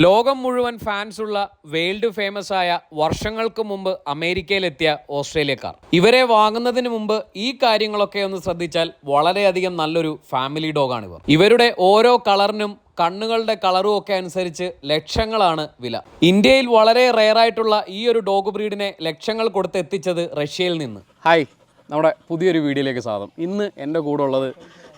ലോകം മുഴുവൻ ഫാൻസ് ഉള്ള വേൾഡ് ഫേമസ് ആയ വർഷങ്ങൾക്ക് മുമ്പ് അമേരിക്കയിലെത്തിയ ഓസ്ട്രേലിയക്കാർ. ഇവരെ വാങ്ങുന്നതിന് മുമ്പ് ഈ കാര്യങ്ങളൊക്കെ ഒന്ന് ശ്രദ്ധിച്ചാൽ വളരെയധികം നല്ലൊരു ഫാമിലി ഡോഗാണ് ഇവർ ഇവരുടെ ഓരോ കളറിനും കണ്ണുകളുടെ കളറും ഒക്കെ അനുസരിച്ച് ലക്ഷങ്ങളാണ് വില. ഇന്ത്യയിൽ വളരെ റെയർ ആയിട്ടുള്ള ഈ ഒരു ഡോഗ് ബ്രീഡിനെ ലക്ഷങ്ങൾ കൊടുത്ത് എത്തിച്ചത് റഷ്യയിൽ നിന്ന്. ഹായ് നമ്മുടെ പുതിയൊരു വീഡിയോയിലേക്ക് സ്വാഗതം. ഇന്ന് എന്റെ കൂടെ ഉള്ളത്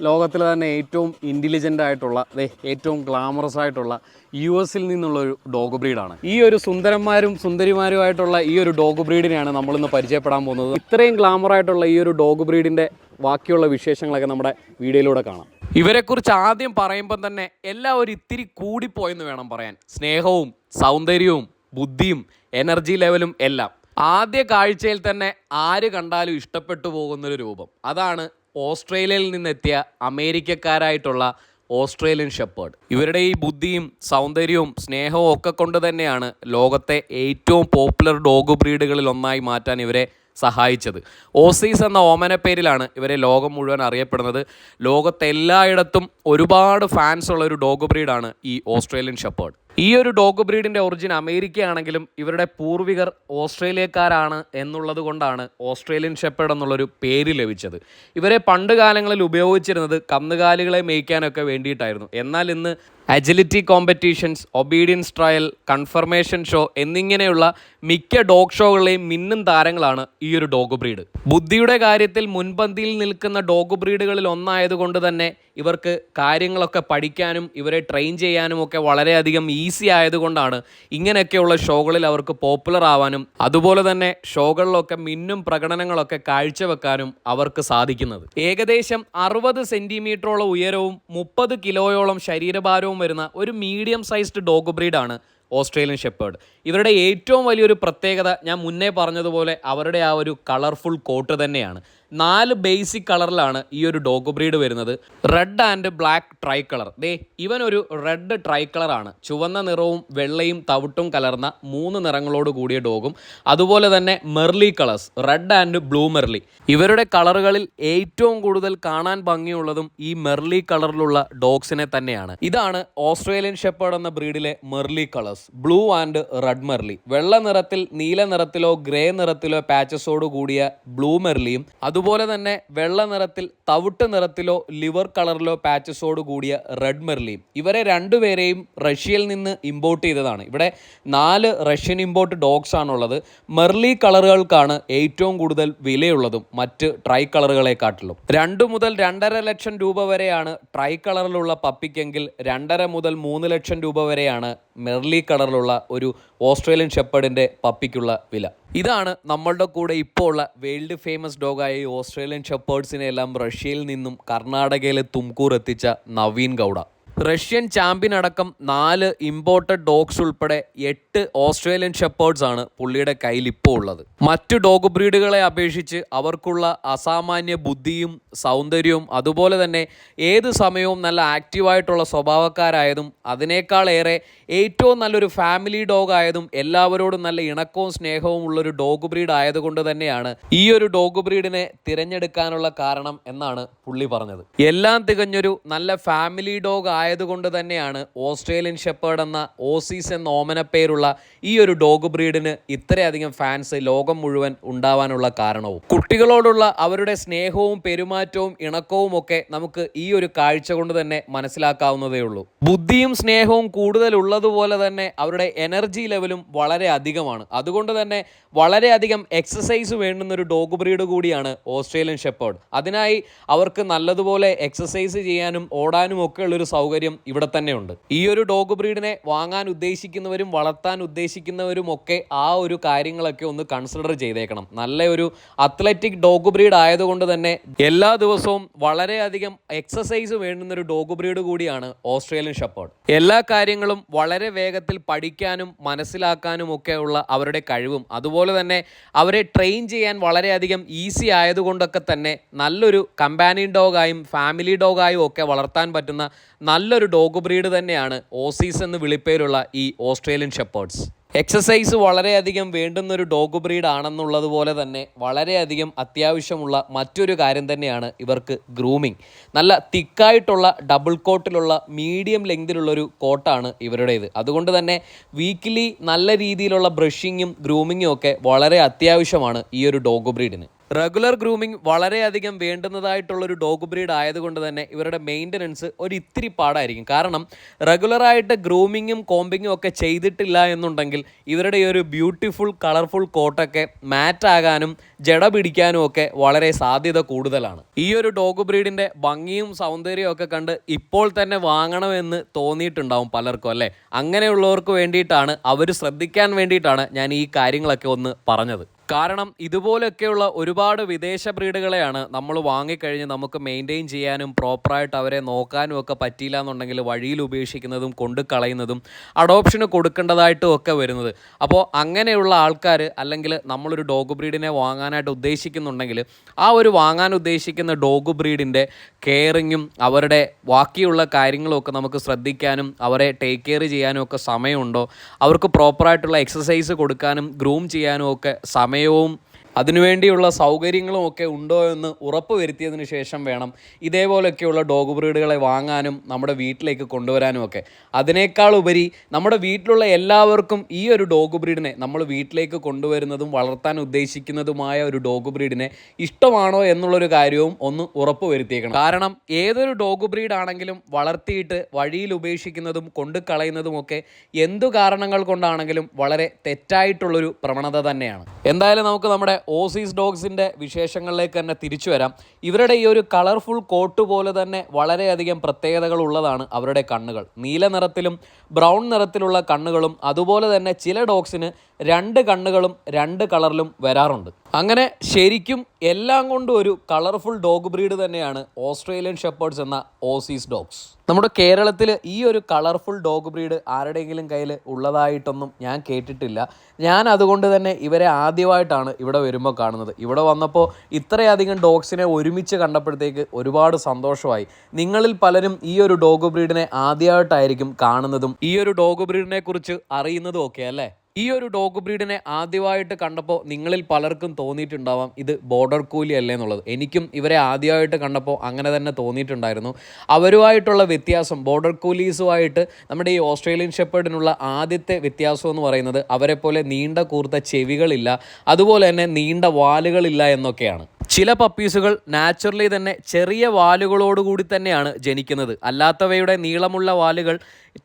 ലോകത്തിലെ തന്നെ ഏറ്റവും ഇന്റലിജന്റ് ആയിട്ടുള്ള അതെ ഏറ്റവും ഗ്ലാമറസ് ആയിട്ടുള്ള യു എസിൽ നിന്നുള്ള ഒരു ഡോഗ് ബ്രീഡാണ് ഈ ഒരു സുന്ദരന്മാരും സുന്ദരിമാരുമായിട്ടുള്ള ഈ ഒരു ഡോഗ് ബ്രീഡിനെയാണ് നമ്മളിന്ന് പരിചയപ്പെടാൻ പോകുന്നത്. ഇത്രയും ഗ്ലാമറായിട്ടുള്ള ഈ ഒരു ഡോഗ് ബ്രീഡിന്റെ ബാക്കിയുള്ള വിശേഷങ്ങളൊക്കെ നമ്മുടെ വീഡിയോയിലൂടെ കാണാം. ഇവരെക്കുറിച്ച് ആദ്യം പറയുമ്പം തന്നെ എല്ലാവരും ഇത്തിരി കൂടിപ്പോയെന്ന് വേണം പറയാൻ. സ്നേഹവും സൗന്ദര്യവും ബുദ്ധിയും എനർജി ലെവലും എല്ലാം. ആദ്യ കാഴ്ചയിൽ തന്നെ ആര് കണ്ടാലും ഇഷ്ടപ്പെട്ടു പോകുന്നൊരു രൂപം. അതാണ് ഓസ്ട്രേലിയയിൽ നിന്നെത്തിയ അമേരിക്കക്കാരായിട്ടുള്ള ഓസ്ട്രേലിയൻ ഷെപ്പേർഡ്. ഇവരുടെ ഈ ബുദ്ധിയും സൗന്ദര്യവും സ്നേഹവും ഒക്കെ കൊണ്ട് തന്നെയാണ് ലോകത്തെ ഏറ്റവും പോപ്പുലർ ഡോഗ് ബ്രീഡുകളിൽ ഒന്നായി മാറ്റാൻ ഇവരെ സഹായിച്ചത്. ഓസീസ് എന്ന ഓമന പേരിലാണ് ഇവരെ ലോകം മുഴുവൻ അറിയപ്പെടുന്നത്. ലോകത്തെല്ലായിടത്തും ഒരുപാട് ഫാൻസ് ഉള്ള ഒരു ഡോഗ് ബ്രീഡാണ് ഈ ഓസ്ട്രേലിയൻ ഷെപ്പേർഡ്. ഈ ഒരു ഡോഗ് ബ്രീഡിന്റെ ഒറിജിൻ അമേരിക്കയാണെങ്കിലും ഇവരുടെ പൂർവികർ ഓസ്ട്രേലിയക്കാരാണ് എന്നുള്ളത് കൊണ്ടാണ് ഓസ്ട്രേലിയൻ ഷെപ്പേഡ് എന്നുള്ളൊരു പേര് ലഭിച്ചത്. ഇവരെ പണ്ട് കാലങ്ങളിൽ ഉപയോഗിച്ചിരുന്നത് കന്നുകാലികളെ മേയ്ക്കാനൊക്കെ വേണ്ടിയിട്ടായിരുന്നു. എന്നാൽ ഇന്ന് agility competitions obedience trial confirmation show എന്നിങ്ങനെയുള്ള മിക്ക ഡോഗ് ഷോകളിലെയും മിന്നും താരങ്ങളാണ് ഈ ഒരു ഡോഗ് ബ്രീഡ്. ബുദ്ധിയുടെ കാര്യത്തിൽ മുൻപന്തിയിൽ നിൽക്കുന്ന ഡോഗ് ബ്രീഡുകളിൽ ഒന്നായതുകൊണ്ട് തന്നെ ഇവർക്ക് കാര്യങ്ങളൊക്കെ പഠിക്കാനും ഇവരെ ട്രെയിൻ ചെയ്യാനും ഒക്കെ വളരെയധികം ഈസി ആയതുകൊണ്ടാണ് ഇങ്ങനെയൊക്കെയുള്ള ഷോകളിൽ അവർക്ക് പോപ്പുലർ ആവാനും അതുപോലെ തന്നെ ഷോകളിലൊക്കെ മിന്നും പ്രകടനങ്ങളൊക്കെ കാഴ്ചവെക്കാനും അവർക്ക് സാധിക്കുന്നത്. ഏകദേശം അറുപത് സെന്റിമീറ്ററോളം ഉയരവും മുപ്പത് കിലോയോളം ശരീരഭാരവും വരുന്ന ഒരു മീഡിയം സൈസ്ഡ് ഡോഗ് ബ്രീഡാണ് ഓസ്ട്രേലിയൻ ഷെപ്പേർഡ് ഇവരുടെ ഏറ്റവും വലിയൊരു പ്രത്യേകത ഞാൻ മുന്നേ പറഞ്ഞതുപോലെ അവരുടെ ആ ഒരു കളർഫുൾ കോട്ട് തന്നെയാണ്. നാല് ബേസിക് കളറിലാണ് ഈ ഒരു ഡോഗ് ബ്രീഡ് വരുന്നത്. Red and black try colour ദേ ഇവൻ ഒരു റെഡ് ട്രൈ കളറാണ് ചുവന്ന നിറവും വെള്ളയും തവിട്ടും കലർന്ന മൂന്ന് നിറങ്ങളോട് കൂടിയ ഡോഗും അതുപോലെ തന്നെ merle colours red and blue merle ഇവരുടെ കളറുകളിൽ ഏറ്റവും കൂടുതൽ കാണാൻ ഭംഗിയുള്ളതും ഈ മെർലി കളറിലുള്ള ഡോഗ്സിനെ തന്നെയാണ്. ഇതാണ് ഓസ്ട്രേലിയൻ ഷെപ്പേർഡ് എന്ന ബ്രീഡിലെ merle colours blue and red merle വെള്ള നിറത്തിൽ നീല നിറത്തിലോ ഗ്രേ നിറത്തിലോ പാച്ചസോട് കൂടിയ ബ്ലൂ മെർലിയും അതുപോലെ തന്നെ വെള്ള നിറത്തിൽ തവിട്ട് നിറത്തിലോ ലിവർ കളറിലോ പാച്ചസോട് കൂടിയ റെഡ് മെർലിയും ഇവരെ രണ്ടുപേരെയും റഷ്യയിൽ നിന്ന് ഇമ്പോർട്ട് ചെയ്തതാണ്. ഇവിടെ നാല് റഷ്യൻ ഇമ്പോർട്ട് ഡോഗ്സ് ആണുള്ളത്. മെർലി കളറുകൾക്കാണ് ഏറ്റവും കൂടുതൽ വിലയുള്ളതും മറ്റ് ട്രൈ കളറുകളെക്കാട്ടിലും രണ്ട് മുതൽ രണ്ടര ലക്ഷം രൂപ വരെയാണ് ട്രൈ കളറിലുള്ള പപ്പിക്കെങ്കിൽ രണ്ടര മുതൽ മൂന്ന് ലക്ഷം രൂപ വരെയാണ് മെർലി കളറിലുള്ള ഒരു ഓസ്ട്രേലിയൻ ഷെപ്പേഡിന്റെ പപ്പിക്കുള്ള വില. ഇതാണ് നമ്മളുടെ കൂടെ ഇപ്പോൾ ഉള്ള വേൾഡ് ഫേമസ് ഡോഗായ ഓസ്ട്രേലിയൻ ഷെപ്പേർഡ്സിനെ എല്ലാം റഷ്യയിൽ നിന്നും കർണാടകയിലെ തുംകൂർ എത്തിച്ച നവീൻ ഗൗഡ. റഷ്യൻ ചാമ്പ്യൻ അടക്കം നാല് ഇമ്പോർട്ടഡ് ഡോഗ്സ് ഉൾപ്പെടെ എട്ട് ഓസ്ട്രേലിയൻ ഷെപ്പേർഡ്സ് ആണ് പുള്ളിയുടെ കയ്യിൽ ഇപ്പോൾ ഉള്ളത്. മറ്റു ഡോഗ് ബ്രീഡുകളെ അപേക്ഷിച്ച് അവർക്കുള്ള അസാമാന്യ ബുദ്ധിയും സൗന്ദര്യവും അതുപോലെ തന്നെ ഏത് സമയവും നല്ല ആക്റ്റീവായിട്ടുള്ള സ്വഭാവക്കാരായതും അതിനേക്കാളേറെ ഏറ്റവും നല്ലൊരു ഫാമിലി ഡോഗ് ആയതും എല്ലാവരോടും നല്ല ഇണക്കവും സ്നേഹവും ഉള്ളൊരു ഡോഗ് ബ്രീഡ് ആയതുകൊണ്ട് തന്നെയാണ് ഈ ഒരു ഡോഗ് ബ്രീഡിനെ തിരഞ്ഞെടുക്കാനുള്ള കാരണം എന്നാണ് പുള്ളി പറഞ്ഞത്. എല്ലാം തികഞ്ഞൊരു നല്ല ഫാമിലി ഡോഗ് ആയതുകൊണ്ട് തന്നെയാണ് ഓസ്ട്രേലിയൻ ഷെപ്പേർഡ് എന്ന ഓസീസ് എന്ന ഓമന പേരുള്ള ഈ ഒരു ഡോഗ് ബ്രീഡിന് ഇത്രയധികം ഫാൻസ് ലോകം മുഴുവൻ ഉണ്ടാവാനുള്ള കാരണവും. കുട്ടികളോടുള്ള അവരുടെ സ്നേഹവും പെരുമാറ്റവും ഇണക്കവും ഒക്കെ നമുക്ക് ഈ ഒരു കാഴ്ച കൊണ്ട് തന്നെ മനസ്സിലാക്കാവുന്നതേ ഉള്ളൂ. ബുദ്ധിയും സ്നേഹവും കൂടുതൽ ഉള്ളതുപോലെ തന്നെ അവരുടെ എനർജി ലെവലും വളരെ അധികമാണ്. അതുകൊണ്ട് തന്നെ വളരെയധികം എക്സസൈസ് വേണ്ടുന്ന ഒരു ഡോഗ് ബ്രീഡ് കൂടിയാണ് ഓസ്ട്രേലിയൻ ഷെപ്പേർഡ് അതിനായി അവർക്ക് നല്ലതുപോലെ എക്സസൈസ് ചെയ്യാനും ഓടാനും ഒക്കെ ഉള്ളൊരു സൗകര്യം ഇവിടെ തന്നെയുണ്ട്. ഈ ഒരു ഡോഗ് ബ്രീഡിനെ വാങ്ങാൻ ഉദ്ദേശിക്കുന്നവരും വളർത്താൻ ഉദ്ദേശിക്കുന്നവരും ഒക്കെ ആ ഒരു കാര്യങ്ങളൊക്കെ ഒന്ന് കൺസിഡർ ചെയ്തേക്കണം. നല്ല ഒരു അത്ലറ്റിക് ഡോഗ് ബ്രീഡ് ആയതുകൊണ്ട് തന്നെ എല്ലാ ദിവസവും വളരെയധികം എക്സസൈസ് വേണ്ടുന്ന ഒരു ഡോഗ് ബ്രീഡ് കൂടിയാണ് ഓസ്ട്രേലിയൻ ഷെപ്പേർഡ് എല്ലാ കാര്യങ്ങളും വളരെ വേഗത്തിൽ പഠിക്കാനും മനസ്സിലാക്കാനും ഒക്കെ ഉള്ള അവരുടെ കഴിവും. അതുപോലെ തന്നെ അവരെ ട്രെയിൻ ചെയ്യാൻ വളരെയധികം ഈസി ആയതുകൊണ്ടൊക്കെ തന്നെ നല്ലൊരു കമ്പാനിയൻ ഡോഗായും ഫാമിലി ഡോഗായും ഒക്കെ വളർത്താൻ പറ്റുന്ന നല്ലൊരു ഡോഗ് ബ്രീഡ് തന്നെയാണ് ഓസീസ് എന്ന് വിളിപ്പേരുള്ള ഈ ഓസ്ട്രേലിയൻ ഷെപ്പേർഡ്സ് എക്സസൈസ് വളരെയധികം വേണ്ടുന്ന ഒരു ഡോഗ് ബ്രീഡ് ആണെന്നുള്ളത് പോലെ തന്നെ വളരെയധികം അത്യാവശ്യമുള്ള മറ്റൊരു കാര്യം തന്നെയാണ് ഇവർക്ക് ഗ്രൂമിങ് നല്ല തിക്കായിട്ടുള്ള ഡബിൾ കോട്ടിലുള്ള മീഡിയം ലെങ്തിലുള്ളൊരു കോട്ടാണ് ഇവരുടേത്. അതുകൊണ്ട് തന്നെ വീക്കിലി നല്ല രീതിയിലുള്ള ബ്രഷിങ്ങും ഗ്രൂമിങ്ങും ഒക്കെ വളരെ അത്യാവശ്യമാണ് ഈ ഒരു ഡോഗ് ബ്രീഡിന് റെഗുലർ ഗ്രൂമിംഗ് വളരെയധികം വേണ്ടുന്നതായിട്ടുള്ളൊരു ഡോഗ് ബ്രീഡ് ആയതുകൊണ്ട് തന്നെ ഇവരുടെ മെയിന്റനൻസ് ഒരു ഇത്തിരി പാടായിരിക്കും. കാരണം റെഗുലറായിട്ട് ഗ്രൂമിങ്ങും കോമ്പിങ്ങും ഒക്കെ ചെയ്തിട്ടില്ല എന്നുണ്ടെങ്കിൽ ഇവരുടെ ഈ ഒരു ബ്യൂട്ടിഫുൾ കളർഫുൾ കോട്ടൊക്കെ മാറ്റ് ആകാനും ജട പിടിക്കാനും ഒക്കെ വളരെ സാധ്യത കൂടുതലാണ്. ഈ ഒരു ഡോഗ് ബ്രീഡിന്റെ ഭംഗിയും സൗന്ദര്യവും ഒക്കെ കണ്ട് ഇപ്പോൾ തന്നെ വാങ്ങണമെന്ന് തോന്നിയിട്ടുണ്ടാവും പലർക്കും അല്ലേ? അങ്ങനെയുള്ളവർക്ക് വേണ്ടിയിട്ടാണ് അവർ ശ്രദ്ധിക്കാൻ വേണ്ടിയിട്ടാണ് ഞാൻ ഈ കാര്യങ്ങളൊക്കെ ഒന്ന് പറഞ്ഞത്. കാരണം ഇതുപോലെയൊക്കെയുള്ള ഒരുപാട് വിദേശ ബ്രീഡുകളെയാണ് നമ്മൾ വാങ്ങിക്കഴിഞ്ഞ് നമുക്ക് മെയിന്റെയിൻ ചെയ്യാനും പ്രോപ്പറായിട്ട് അവരെ നോക്കാനും ഒക്കെ പറ്റിയില്ല എന്നുണ്ടെങ്കിൽ വഴിയിൽ ഉപേക്ഷിക്കുന്നതും കൊണ്ട് കളയുന്നതും അഡോപ്ഷന് കൊടുക്കേണ്ടതായിട്ടും ഒക്കെ വരുന്നത്. അപ്പോൾ അങ്ങനെയുള്ള ആൾക്കാർ അല്ലെങ്കിൽ നമ്മളൊരു ഡോഗ് ബ്രീഡിനെ വാങ്ങാനായിട്ട് ഉദ്ദേശിക്കുന്നുണ്ടെങ്കിൽ ആ ഒരു വാങ്ങാൻ ഉദ്ദേശിക്കുന്ന ഡോഗ് ബ്രീഡിന്റെ കെയറിങ്ങും അവരുടെ ബാക്കിയുള്ള കാര്യങ്ങളും ഒക്കെ നമുക്ക് ശ്രദ്ധിക്കാനും അവരെ ടേക്ക് കെയർ ചെയ്യാനും ഒക്കെ സമയമുണ്ടോ? അവർക്ക് പ്രോപ്പറായിട്ടുള്ള എക്സസൈസ് കൊടുക്കാനും ഗ്രൂം ചെയ്യാനും ഒക്കെ സമയവും അതിനുവേണ്ടിയുള്ള സൗകര്യങ്ങളും ഒക്കെ ഉണ്ടോ എന്ന് ഉറപ്പ് വരുത്തിയതിന് ശേഷം വേണം ഇതേപോലെയൊക്കെയുള്ള ഡോഗ് ബ്രീഡുകളെ വാങ്ങാനും നമ്മുടെ വീട്ടിലേക്ക് കൊണ്ടുവരാനും ഒക്കെ. അതിനേക്കാൾ ഉപരി നമ്മുടെ വീട്ടിലുള്ള എല്ലാവർക്കും ഈ ഒരു ഡോഗ് ബ്രീഡിനെ നമ്മൾ വീട്ടിലേക്ക് കൊണ്ടുവരുന്നതും വളർത്താൻ ഉദ്ദേശിക്കുന്നതുമായ ഒരു ഡോഗ് ബ്രീഡിനെ ഇഷ്ടമാണോ എന്നുള്ളൊരു കാര്യവും ഒന്ന് ഉറപ്പ് വരുത്തിയേക്കണം. കാരണം ഏതൊരു ഡോഗ് ബ്രീഡ് ആണെങ്കിലും വളർത്തിയിട്ട് വഴിയിൽ ഉപേക്ഷിക്കുന്നതും കൊണ്ടു കളയുന്നതും ഒക്കെ എന്തു കാരണങ്ങൾ കൊണ്ടാണെങ്കിലും വളരെ തെറ്റായിട്ടുള്ളൊരു പ്രവണത തന്നെയാണ്. എന്തായാലും നമുക്ക് നമ്മുടെ ഓസീസ് ഡോഗ്സിന്റെ വിശേഷങ്ങളിലേക്ക് തന്നെ തിരിച്ചു വരാം. ഇവരുടെ ഈ ഒരു കളർഫുൾ കോട്ട് പോലെ തന്നെ വളരെയധികം പ്രത്യേകതകൾ ഉള്ളതാണ് അവരുടെ കണ്ണുകൾ. നീല നിറത്തിലും ബ്രൗൺ നിറത്തിലുള്ള കണ്ണുകളും അതുപോലെ തന്നെ ചില ഡോഗ്സിന് രണ്ട് കണ്ണുകളും രണ്ട് കളറിലും വരാറുണ്ട്. അങ്ങനെ ശരിക്കും എല്ലാം കൊണ്ടും ഒരു കളർഫുൾ ഡോഗ് ബ്രീഡ് തന്നെയാണ് ഓസ്ട്രേലിയൻ ഷെപ്പേർഡ്സ് എന്ന ഓസീസ് ഡോഗ്സ്. നമ്മുടെ കേരളത്തിൽ ഈ ഒരു കളർഫുൾ ഡോഗ് ബ്രീഡ് ആരുടെയെങ്കിലും കയ്യിൽ ഉള്ളതായിട്ടൊന്നും ഞാൻ കേട്ടിട്ടില്ല. ഞാൻ അതുകൊണ്ട് തന്നെ ഇവരെ ആദ്യമായിട്ടാണ് ഇവിടെ വരുമ്പോൾ കാണുന്നത്. ഇവിടെ വന്നപ്പോൾ ഇത്രയധികം ഡോഗ്സിനെ ഒരുമിച്ച് കണ്ടപ്പോഴത്തേക്ക് ഒരുപാട് സന്തോഷമായി. നിങ്ങളിൽ പലരും ഈ ഒരു ഡോഗ് ബ്രീഡിനെ ആദ്യമായിട്ടായിരിക്കും കാണുന്നതും ഈ ഒരു ഡോഗ് ബ്രീഡിനെ കുറിച്ച് അറിയുന്നതും ഒക്കെ അല്ലേ? ഈ ഒരു ഡോഗ് ബ്രീഡിനെ ആദ്യമായിട്ട് കണ്ടപ്പോൾ നിങ്ങളിൽ പലർക്കും തോന്നിയിട്ടുണ്ടാവാം ഇത് ബോർഡർ കൂലി അല്ലേ എന്നുള്ളത്. എനിക്കും ഇവരെ ആദ്യമായിട്ട് കണ്ടപ്പോൾ അങ്ങനെ തന്നെ തോന്നിയിട്ടുണ്ടായിരുന്നു. അവരുമായിട്ടുള്ള വ്യത്യാസം ബോർഡർ കൂലീസുമായിട്ട് നമ്മുടെ ഈ ഓസ്ട്രേലിയൻ ഷെപ്പേർഡിനുള്ള ആദ്യത്തെ വ്യത്യാസം എന്ന് പറയുന്നത് അവരെ പോലെ നീണ്ട കൂർത്ത ചെവികളില്ല അതുപോലെ തന്നെ നീണ്ട വാലുകളില്ല എന്നൊക്കെയാണ്. ചില പപ്പീസുകൾ നാച്ചുറലി തന്നെ ചെറിയ വാലുകളോടുകൂടി തന്നെയാണ് ജനിക്കുന്നത്. അല്ലാത്തവയുടെ നീളമുള്ള വാലുകൾ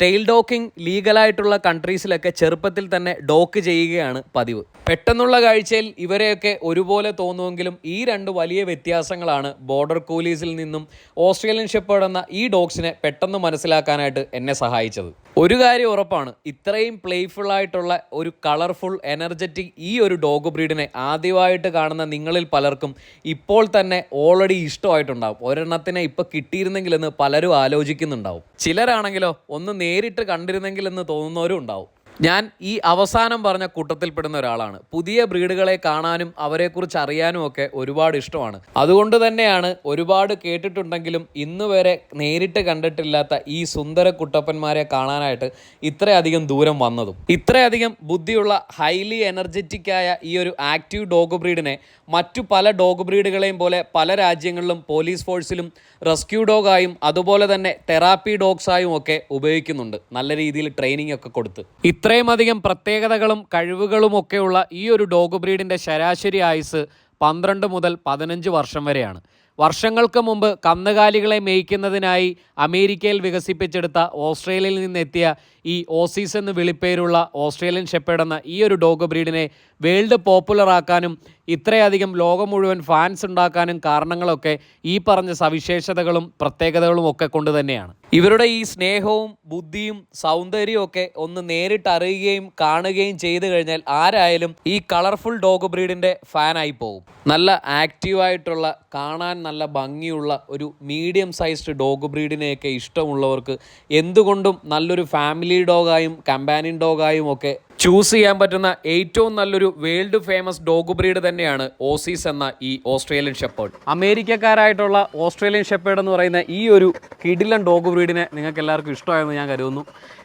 ടെയിൽ ഡോക്കിംഗ് ലീഗലായിട്ടുള്ള കൺട്രീസിലൊക്കെ ചെറുപ്പത്തിൽ തന്നെ ഡോക്ക് ചെയ്യുകയാണ് പതിവ്. പെട്ടെന്നുള്ള കാഴ്ചയിൽ ഇവരെയൊക്കെ ഒരുപോലെ തോന്നുമെങ്കിലും ഈ രണ്ട് വലിയ വ്യത്യാസങ്ങളാണ് ബോർഡർ കൂലീസിൽ നിന്നും ഓസ്ട്രേലിയൻ ഷെപ്പേർഡ് എന്ന ഈ ഡോഗ്സിനെ പെട്ടെന്ന് മനസ്സിലാക്കാനായിട്ട് എന്നെ സഹായിച്ചത്. ഒരു കാര്യം ഉറപ്പാണ് ഇത്രയും പ്ലേഫുൾ ആയിട്ടുള്ള ഒരു കളർഫുൾ എനർജറ്റിക് ഈ ഒരു ഡോഗ് ബ്രീഡിനെ ആദ്യമായിട്ട് കാണുന്ന നിങ്ങളിൽ പലർക്കും ഇപ്പോൾ തന്നെ ഓൾറെഡി ഇഷ്ടമായിട്ടുണ്ടാവും. ഒരെണ്ണത്തിനെ ഇപ്പം കിട്ടിയിരുന്നെങ്കിലെന്ന് പലരും ആലോചിക്കുന്നുണ്ടാവും. ചിലരാണെങ്കിലോ ഒന്ന് നേരിട്ട് കണ്ടിരുന്നെങ്കിലെന്ന് തോന്നുന്നവരും ഉണ്ടാവും. ഞാൻ ഈ അവസാനം പറഞ്ഞ കൂട്ടത്തിൽപ്പെടുന്ന ഒരാളാണ്. പുതിയ ബ്രീഡുകളെ കാണാനും അവരെക്കുറിച്ച് അറിയാനും ഒക്കെ ഒരുപാട് ഇഷ്ടമാണ്. അതുകൊണ്ട് തന്നെയാണ് ഒരുപാട് കേട്ടിട്ടുണ്ടെങ്കിലും ഇന്ന് വരെ നേരിട്ട് കണ്ടിട്ടില്ലാത്ത ഈ സുന്ദര കുട്ടപ്പന്മാരെ കാണാനായിട്ട് ഇത്രയധികം ദൂരം വന്നതും. ഇത്രയധികം ബുദ്ധിയുള്ള ഹൈലി എനർജറ്റിക് ആയ ഈ ഒരു ആക്റ്റീവ് ഡോഗ് ബ്രീഡിനെ മറ്റു പല ഡോഗ് ബ്രീഡുകളെയും പോലെ പല രാജ്യങ്ങളിലും പോലീസ് ഫോഴ്സിലും റെസ്ക്യൂ ഡോഗായും അതുപോലെ തന്നെ തെറാപ്പി ഡോഗ്സായും ഒക്കെ ഉപയോഗിക്കുന്നുണ്ട്. നല്ല രീതിയിൽ ട്രെയിനിങ് ഒക്കെ കൊടുത്ത്. ഇത്രയും അധികം പ്രത്യേകതകളും കഴിവുകളും ഒക്കെയുള്ള ഈ ഒരു ഡോഗ് ബ്രീഡിന്റെ ശരാശരി ആയുസ് പന്ത്രണ്ട് മുതൽ പതിനഞ്ച് വർഷം വരെയാണ്. വർഷങ്ങൾക്ക് മുമ്പ് കന്നുകാലികളെ മേയ്ക്കുന്നതിനായി അമേരിക്കയിൽ വികസിപ്പിച്ചെടുത്ത ഓസ്ട്രേലിയയിൽ നിന്നെത്തിയ ഈ ഓസീസ് എന്ന് വിളിപ്പേരുള്ള ഓസ്ട്രേലിയൻ ഷെപ്പേഡ് എന്ന ഈ ഒരു ഡോഗ് ബ്രീഡിനെ വേൾഡ് പോപ്പുലർ ആക്കാനും ഇത്രയധികം ലോകം മുഴുവൻ ഫാൻസ് ഉണ്ടാക്കാനും കാരണങ്ങളൊക്കെ ഈ പറഞ്ഞ സവിശേഷതകളും പ്രത്യേകതകളും ഒക്കെ കൊണ്ട് തന്നെയാണ്. ഇവരുടെ ഈ സ്നേഹവും ബുദ്ധിയും സൗന്ദര്യവും ഒക്കെ ഒന്ന് നേരിട്ട് അറിയുകയും കാണുകയും ചെയ്തു കഴിഞ്ഞാൽ ആരായാലും ഈ കളർഫുൾ ഡോഗ് ബ്രീഡിന്റെ ഫാനായി പോകും. നല്ല ആക്റ്റീവായിട്ടുള്ള കാണാൻ നല്ല ഭംഗിയുള്ള ഒരു മീഡിയം സൈസ്ഡ് ഡോഗ് ബ്രീഡിനെയൊക്കെ ഇഷ്ടമുള്ളവർക്ക് എന്തുകൊണ്ടും നല്ലൊരു ഫാമിലി ഫാമിലി ഡോഗായും കമ്പാനിയൻ ഡോഗായും ഒക്കെ ചൂസ് ചെയ്യാൻ പറ്റുന്ന ഏറ്റവും നല്ലൊരു വേൾഡ് ഫേമസ് ഡോഗ് ബ്രീഡ് തന്നെയാണ് ഓസീസ് എന്ന ഈ ഓസ്ട്രേലിയൻ ഷെപ്പേർഡ്. അമേരിക്കക്കാരായിട്ടുള്ള ഓസ്ട്രേലിയൻ ഷെപ്പേർഡ് എന്ന് പറയുന്ന ഈ ഒരു കിടിലൻ ഡോഗ് ബ്രീഡിനെ നിങ്ങൾക്ക് എല്ലാവർക്കും ഇഷ്ടമായെന്ന് ഞാൻ കരുതുന്നു.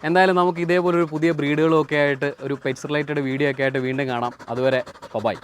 എന്തായാലും നമുക്ക് ഇതേപോലൊരു പുതിയ ബ്രീഡുകളൊക്കെ ആയിട്ട് ഒരു പെറ്റ്സ് റിലേറ്റഡ് വീഡിയോ ഒക്കെ ആയിട്ട് വീണ്ടും കാണാം. അതുവരെ ബൈ